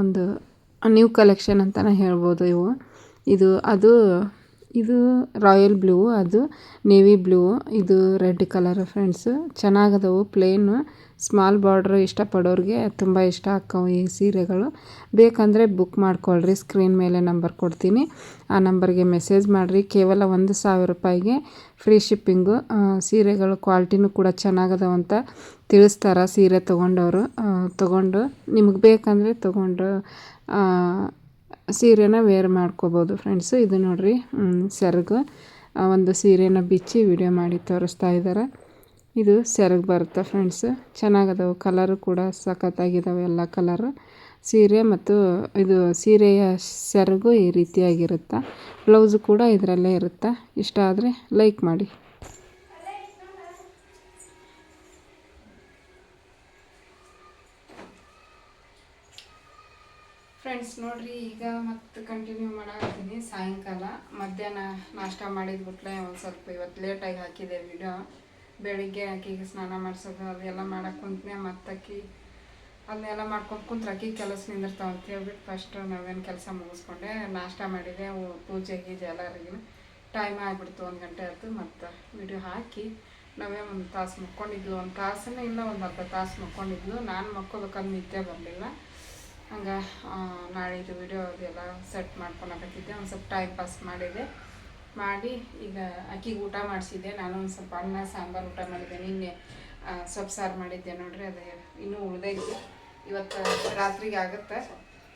ಒಂದು ನ್ಯೂ ಕಲೆಕ್ಷನ್ ಅಂತಲೇ ಹೇಳ್ಬೋದು ಇವು. ಇದು, ಅದು, ಇದು ರಾಯಲ್ ಬ್ಲೂ ಅದು ನೇವಿ ಬ್ಲೂ ಇದು ರೆಡ್ ಕಲರ್ ಫ್ರೆಂಡ್ಸು ಚೆನ್ನಾಗದವು ಪ್ಲೇನು ಸ್ಮಾಲ್ ಬಾರ್ಡ್ರ್ ಇಷ್ಟಪಡೋರಿಗೆ ತುಂಬ ಇಷ್ಟ ಆಕ್ಕವು ಈ ಸೀರೆಗಳು. ಬೇಕಂದರೆ ಬುಕ್ ಮಾಡ್ಕೊಳ್ರಿ ಸ್ಕ್ರೀನ್ ಮೇಲೆ ನಂಬರ್ ಕೊಡ್ತೀನಿ. ಆ ನಂಬರ್ಗೆ ಮೆಸೇಜ್ ಮಾಡಿರಿ. ಕೇವಲ ಒಂದು ಸಾವಿರ ರೂಪಾಯಿಗೆ ಫ್ರೀ ಶಿಪ್ಪಿಂಗು ಸೀರೆಗಳು ಕ್ವಾಲಿಟಿನೂ ಕೂಡ ಚೆನ್ನಾಗದವಂತ ತಿಳಿಸ್ತಾರೆ ಸೀರೆ ತೊಗೊಂಡವರು. ತೊಗೊಂಡು ನಿಮಗೆ ಬೇಕಂದರೆ ತೊಗೊಂಡು ಸೀರೆನ ವೇರ್ ಮಾಡ್ಕೋಬೋದು ಫ್ರೆಂಡ್ಸು ಇದು ನೋಡಿರಿ ಸೆರಗು. ಒಂದು ಸೀರೆನ ಬಿಚ್ಚಿ ವಿಡಿಯೋ ಮಾಡಿ ತೋರಿಸ್ತಾ ಇದ್ದಾರೆ ಇದು ಸೆರಗು ಬರುತ್ತೆ ಫ್ರೆಂಡ್ಸ್ ಚೆನ್ನಾಗದವು. ಕಲರು ಕೂಡ ಸಖತ್ತಾಗಿದ್ದಾವೆ ಎಲ್ಲ ಕಲರು ಸೀರೆ ಮತ್ತು ಇದು ಸೀರೆಯ ಸೆರಗು ಈ ರೀತಿಯಾಗಿರುತ್ತೆ. ಬ್ಲೌಸು ಕೂಡ ಇದರಲ್ಲೇ ಇರುತ್ತೆ. ಇಷ್ಟ ಆದರೆ ಲೈಕ್ ಮಾಡಿ. ಫ್ರೆಂಡ್ಸ್ ನೋಡ್ರಿ, ಈಗ ಮತ್ತೆ ಕಂಟಿನ್ಯೂ ಮಾಡಾಕತ್ತೀನಿ. ಸಾಯಂಕಾಲ. ಮಧ್ಯಾಹ್ನ ನಾಷ್ಟ ಮಾಡಿದ್ಬಿಟ್ಲೆ ಒಂದು ಸ್ವಲ್ಪ ಇವತ್ತು ಲೇಟಾಗಿ ಹಾಕಿದೆ ವಿಡಿಯೋ ಬೆಳಿಗ್ಗೆ ಆಕಿಗೆ ಸ್ನಾನ ಮಾಡಿಸೋದು, ಅದೆಲ್ಲ ಮಾಡಕ್ಕೆ ಮತ್ತೆ ಅಕ್ಕಿ ಅದನ್ನೆಲ್ಲ ಮಾಡ್ಕೊಂಡು ಕುಂತ್ರೆ ಆಕಿ ಕೆಲಸ ನಿಂದಿರ್ತಾವೆ ಅಂತ ಹೇಳ್ಬಿಟ್ಟು ಫಸ್ಟ್ ನಾವೇನು ಕೆಲಸ ಮುಗಿಸ್ಕೊಂಡೆ, ನಾಷ್ಟ ಮಾಡಿದೆ ಪೂಜೆ ಗೀಜೆ ಎಲ್ಲರಿಗೂ ಟೈಮ್ ಆಗಿಬಿಡ್ತು, ಒಂದು ಗಂಟೆ ಆಯ್ತು ಮತ್ತು ವಿಡಿಯೋ ಹಾಕಿ ನಾವೇ ಒಂದು ತಾಸು ಮುಕ್ಕೊಂಡಿದ್ಲು. ಒಂದು ತಾಸನೇ ಇಲ್ಲ, ಒಂದು ಅರ್ಧ ತಾಸು ಮುಕ್ಕೊಂಡಿದ್ಲು. ನಾನು ಮಕ್ಕೋಬೇಕಂದು ನಿದ್ದೆ ಬರಲಿಲ್ಲ. ಹಂಗೆ ಇದು ವಿಡಿಯೋ ಅದೆಲ್ಲ ಸೆಟ್ ಮಾಡ್ಕೊಳಕತ್ತಿದ್ದೆ. ಒಂದು ಸ್ವಲ್ಪ ಟೈಮ್ ಪಾಸ್ ಮಾಡಿದೆ. ಮಾಡಿ ಈಗ ಅಕ್ಕಿಗೆ ಊಟ ಮಾಡಿಸಿದ್ದೆ. ನಾನು ಒಂದು ಸ್ವಲ್ಪ ಅನ್ನ, ಸಾಂಬಾರು ಊಟ ಮಾಡಿದ್ದೆ. ನಿನ್ನೆ ಸೊಪ್ಪು ಸಾರು ಮಾಡಿದ್ದೆ ನೋಡ್ರಿ, ಅದು ಇನ್ನೂ ಉಳ್ದೈತಿ. ಇವತ್ತು ರಾತ್ರಿಗೆ ಆಗುತ್ತೆ.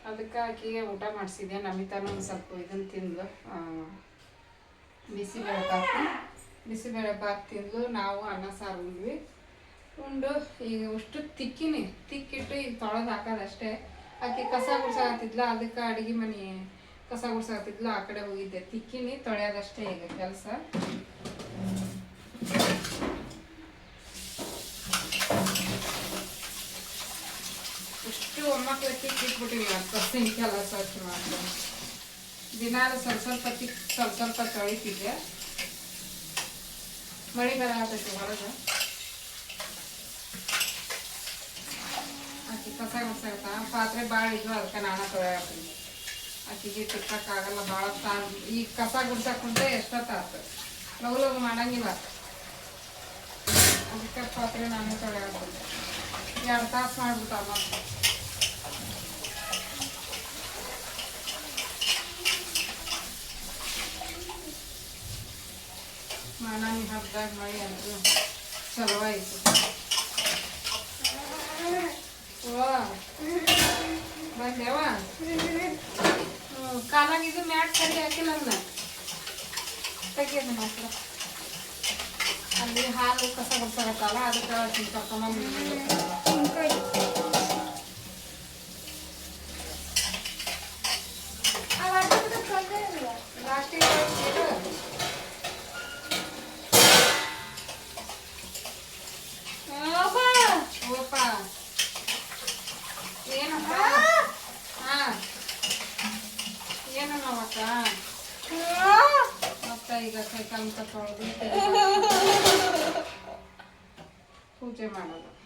ಅದಕ್ಕೆ ಆಕಿಗೆ ಊಟ ಮಾಡಿಸಿದ್ದೆ. ನಮಿತಾನು ಒಂದು ಸ್ವಲ್ಪ ಇದನ್ನು ತಿಂದು ಬಿಸಿಬೇಳೆ ಬಾತು ಬಿಸಿಬೇಳೆ ಬಾತ್ ತಿಂದು ನಾವು ಅನ್ನ, ಸಾರು ಉಂಡ್ವಿ. ಉಂಡು ಈಗ ಅಷ್ಟು ತಿಕ್ಕಿನಿ. ತಿಕ್ಕಿಟ್ಟು ಈಗ ತೊಳೆದು ಹಾಕೋದಷ್ಟೇ ಆಕೆ ಕಸ ಗುಡ್ಸಾಕತ್ತಿದ್ಲ ಅದಕ್ಕೆ ಅಡುಗೆ ಮನೆ ಕಸ ಗುಡ್ಸಾಕತ್ತಿದ್ಲು ಆ ಕಡೆ ಹೋಗಿದ್ದೆ. ತಿಕ್ಕಿನಿ, ತೊಳೆಯೋದಷ್ಟೇ ಈಗ ಕೆಲಸ. ಇಷ್ಟು ಒಮ್ಮಕ್ಕಳ ತಿಕ್ಕಿಟ್ಬಿಟ್ಟಿಲ್ಲ ಸಿಂಕೆಲ್ಲ ಸ್ವಚ್ಛ ಮಾಡ್ಕೊಂಡು ದಿನಾಲು ಸ್ವಲ್ಪ ಸ್ವಲ್ಪ ತಿಕ್, ಸ್ವಲ್ಪ ಸ್ವಲ್ಪ ತೊಳಿತಿದ್ದೆ. ಮಳೆ ಬರತೈತಿ ಹೊರಗೆ. ಆಕಿ ಕಸ ಗುಡ್ಸಾಕತ್ತ ಪಾತ್ರೆ ಭಾಳ ಇದ್ವು ಅದಕ್ಕೆ ನಾನು ತೊಳೆಯಾತೀನಿ ಆಕಿಗೆ ತಿಕ್ಕಕ್ಕಾಗಲ್ಲ ಭಾಳ ತಾ ಈ ಕಸ ಗುಡ್ಸಕ್ಕೆ ಕುಂತ್ರೆ ಎಷ್ಟೊತ್ತಾತು ಲಗು ಲಗು ಮಾಡಂಗಿಲ್ಲ. ಅದಕ್ಕೆ ಪಾತ್ರೆ ನಾನು ತೊಳೆಯಾತೀನಿ ಎರಡು ತಾಸು ಮಾಡ್ಬಿಟ್ಟ ಮನಾನಿ ನಾನು ಹಬ್ಬದಾಗ ಮಳೆ ಅಂದ್ರೆ. ಚಲೋ ಆಯ್ತು ಬಂದೇವ ಕಾಲಾಗ ಇದು ಮ್ಯಾಟ್ ಸರಿ ಹಾಕಿಲ್ಲ ಅವನ್ನ ತೆಗಿಯೋದು ಮಾತ್ರ. ಅಲ್ಲಿ ಹಾಲು ಕಸ ಬರ್ಸಾಗತ್ತಲ್ಲ ಅದಕ್ಕೆ ಕರ್ಕೊಂಬಂದು ಲಾಸ್ಟಿಗೆ ಇಡು. ಓಪ ಏನಪ್ಪ ಹಾ ಏನನ್ನವಕ್ಕ ಮತ್ತ ತೊಳೆದು ಪೂಜೆ ಮಾಡೋದು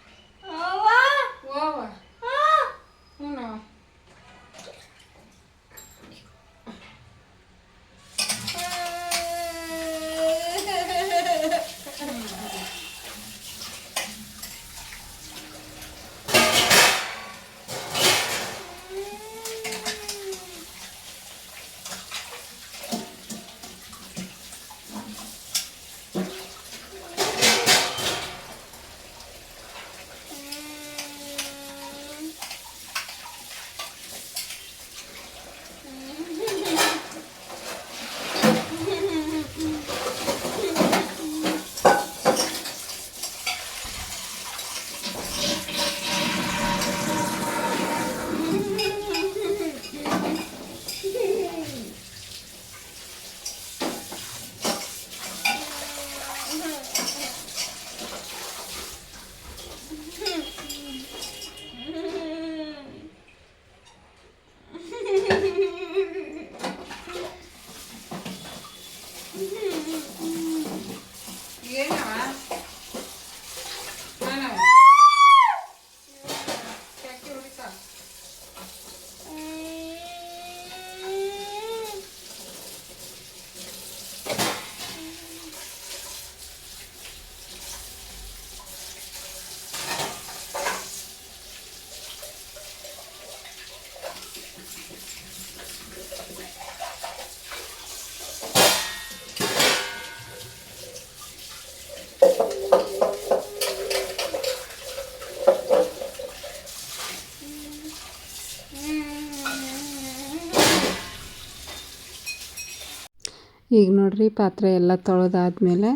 ಈಗ ನೋಡ್ರಿ ಪಾತ್ರೆ ಎಲ್ಲ ತೊಳೆದಾದ್ಮೇಲೆ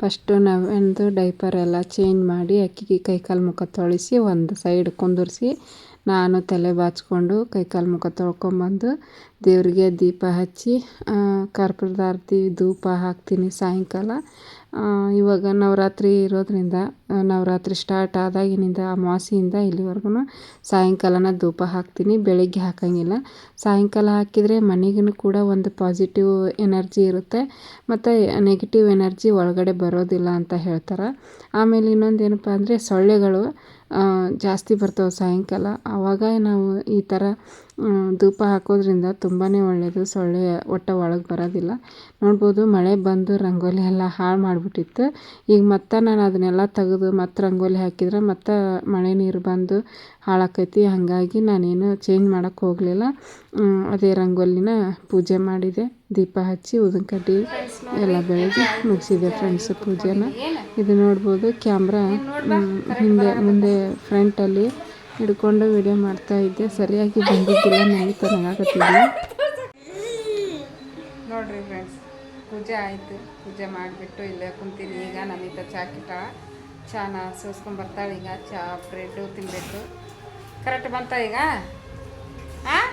ಫಸ್ಟು ನಾವೊಂದು ಡೈಪರ್ ಎಲ್ಲ ಚೇಂಜ್ ಮಾಡಿ ಅಕ್ಕಿಗೆ ಕೈಕಾಲು ಮುಖ ತೊಳಿಸಿ ಒಂದು ಸೈಡ್ ಕುಂದಿರ್ಸಿ ನಾನು ತಲೆ ಬಾಚ್ಕೊಂಡು ಕೈಕಾಲು ಮುಖ ತೊಳ್ಕೊಂಬಂದು ದೇವರಿಗೆ ದೀಪ ಹಚ್ಚಿ ಕರ್ಪೂರದಾರ್ತಿ ಧೂಪ ಹಾಕ್ತೀನಿ ಸಾಯಂಕಾಲ. ಇವಾಗ ನವರಾತ್ರಿ ಇರೋದರಿಂದ ನವರಾತ್ರಿ ಸ್ಟಾರ್ಟ್ ಆದಾಗಿನಿಂದ, ಅಮಾವಾಸ್ಯೆಯಿಂದ ಇಲ್ಲಿವರೆಗೂ ಸಾಯಂಕಾಲನ ಧೂಪ ಹಾಕ್ತೀನಿ, ಬೆಳಗ್ಗೆ ಹಾಕೋಂಗಿಲ್ಲ. ಸಾಯಂಕಾಲ ಹಾಕಿದರೆ ಮನೆಗೂ ಕೂಡ ಒಂದು ಪಾಸಿಟಿವ್ ಎನರ್ಜಿ ಇರುತ್ತೆ. ಮತ್ತು ನೆಗೆಟಿವ್ ಎನರ್ಜಿ ಒಳಗಡೆ ಬರೋದಿಲ್ಲ ಅಂತ ಹೇಳ್ತಾರೆ. ಆಮೇಲೆ ಇನ್ನೊಂದು ಏನಪ್ಪ ಅಂದರೆ ಸೊಳ್ಳೆಗಳು ಜಾಸ್ತಿ ಬರ್ತವೆ ಸಾಯಂಕಾಲ. ಆವಾಗ ನಾವು ಈ ಥರ ಧೂಪ ಹಾಕೋದ್ರಿಂದ ತುಂಬಾ ಒಳ್ಳೆಯದು ಸೊಳ್ಳೆ ಒಟ್ಟು ಒಳಗೆ ಬರೋದಿಲ್ಲ. ನೋಡ್ಬೋದು ಮಳೆ ಬಂದು ರಂಗೋಲಿ ಎಲ್ಲ ಹಾಳು ಮಾಡಿಬಿಟ್ಟಿತ್ತು. ಈಗ ಮತ್ತೆ ನಾನು ಅದನ್ನೆಲ್ಲ ತೆಗೆದು ಮತ್ತೆ ರಂಗೋಲಿ ಹಾಕಿದ್ರೆ ಮತ್ತೆ ಮಳೆ ನೀರು ಬಂದು ಹಾಳಾಕೈತಿ. ಹಾಗಾಗಿ ನಾನೇನು ಚೇಂಜ್ ಮಾಡೋಕ್ಕೆ ಹೋಗಲಿಲ್ಲ. ಅದೇ ರಂಗೋಲಿನ ಪೂಜೆ ಮಾಡಿದೆ. ದೀಪ ಹಚ್ಚಿ ಉದಿನ ಕಡ್ಡಿ ಎಲ್ಲ ಬೆಳಗ್ಗೆ ಮುಗಿಸಿದೆ ಫ್ರೆಂಡ್ಸ್ ಪೂಜೆನ. ಇದು ನೋಡ್ಬೋದು ಕ್ಯಾಮ್ರಾ ಹಿಂದೆ, ಮುಂದೆ ಫ್ರಂಟಲ್ಲಿ ಹಿಡ್ಕೊಂಡು ವಿಡಿಯೋ ಮಾಡ್ತಾ ಇದ್ದೆ. ಸರಿಯಾಗಿ ಬಂದಿದ್ದಿಲ್ಲ. ನನಗೆ ತನಗಾಗತ್ತಿದ್ದೆ ನೋಡ್ರಿ ಫ್ರೆಂಡ್ಸ್ ಪೂಜೆ ಆಯಿತು. ಪೂಜೆ ಮಾಡಿಬಿಟ್ಟು ಇಲ್ಲೇ ಕುಂತೀನಿ. ಈಗ ನಮಿತ ಚಹಾ ಕಿಟ್ಟ ಚಾನ ಸೋಸ್ಕೊಂಡ್ಬರ್ತಾಳೆ ಈಗ ಚಾ ಬ್ರೆಡ್ಡು ತಿನ್ನಬೇಕು ಕರೆಕ್ಟ್ ಬಂತ ಈಗ? ಹಾಂ